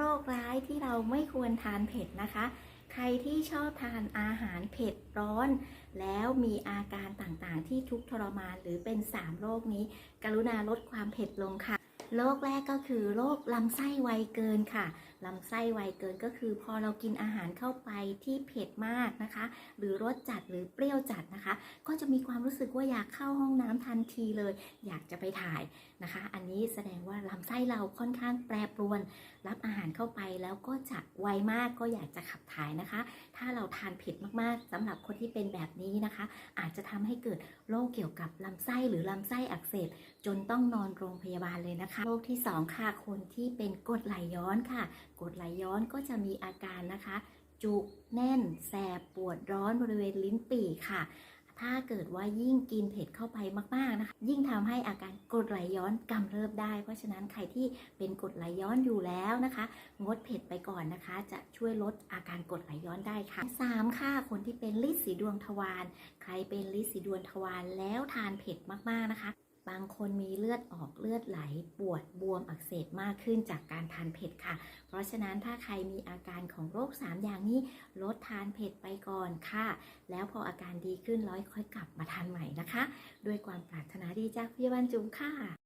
โรคร้ายที่เราไม่ควรทานเผ็ดนะคะ ใครที่ชอบทานอาหารเผ็ดร้อน แล้วมีอาการต่างๆ ที่ทุกข์ทรมานหรือเป็น 3 โรคนี้ กรุณาลดความเผ็ดลงค่ะ โรคแรกก็คือโรคลำไส้ไวเกินค่ะ ลำไส้ไวเกินก็คือพอเรากินอาหารเข้าไปที่เผ็ดมากนะคะ หรือรสจัดหรือเปรี้ยวจัดนะคะ ก็จะมีความรู้สึกว่าอยากเข้าห้องน้ำทันทีเลย อยากจะไปถ่ายนะคะ อันนี้แสดงว่าลำไส้เราค่อนข้างแปรปรวน รับอาหารเข้าไปแล้วก็จะไวมากก็อยากจะขับถ่ายนะคะ ถ้าเราทานเผ็ดมากๆสำหรับคนที่เป็นแบบนี้นะคะ อาจจะทำให้เกิดโรคเกี่ยวกับลำไส้หรือลำไส้อักเสบจนต้องนอนโรงพยาบาลเลยนะคะโรคที่สองค่ะ คนที่เป็นกรดไหลย้อนค่ะกรดไหลย้อนก็จะมีอาการนะคะ จุกแน่น แสบปวดร้อนบริเวณลิ้นปี่ค่ะ ถ้าเกิดว่ายิ่งกินเผ็ดเข้าไปมากๆนะคะ ยิ่งทำให้อาการกรดไหลย้อนกำเริบได้ เพราะฉะนั้นใครที่เป็นกรดไหลย้อนอยู่แล้วนะคะ งดเผ็ดไปก่อนนะคะ จะช่วยลดอาการกรดไหลย้อนได้ค่ะ 3. ค่ะ คนที่เป็นลินสีดวงทวารใครเป็นลินสีดวงทวารแล้วทานเผ็ดมากๆนะคะ บางคนมีเลือดออกเลือดไหลปวดบวมอักเสบมากขึ้นจากการทานเผ็ดค่ะ เพราะฉะนั้นถ้าใครมีอาการของโรค 3 อย่างนี้ลดทานเผ็ดไปก่อนค่ะ แล้วพออาการดีขึ้นร้อยค่อยกลับมาทานใหม่นะคะ ด้วยความปรารถนาดีจากพยาบาลจุ๋มค่ะ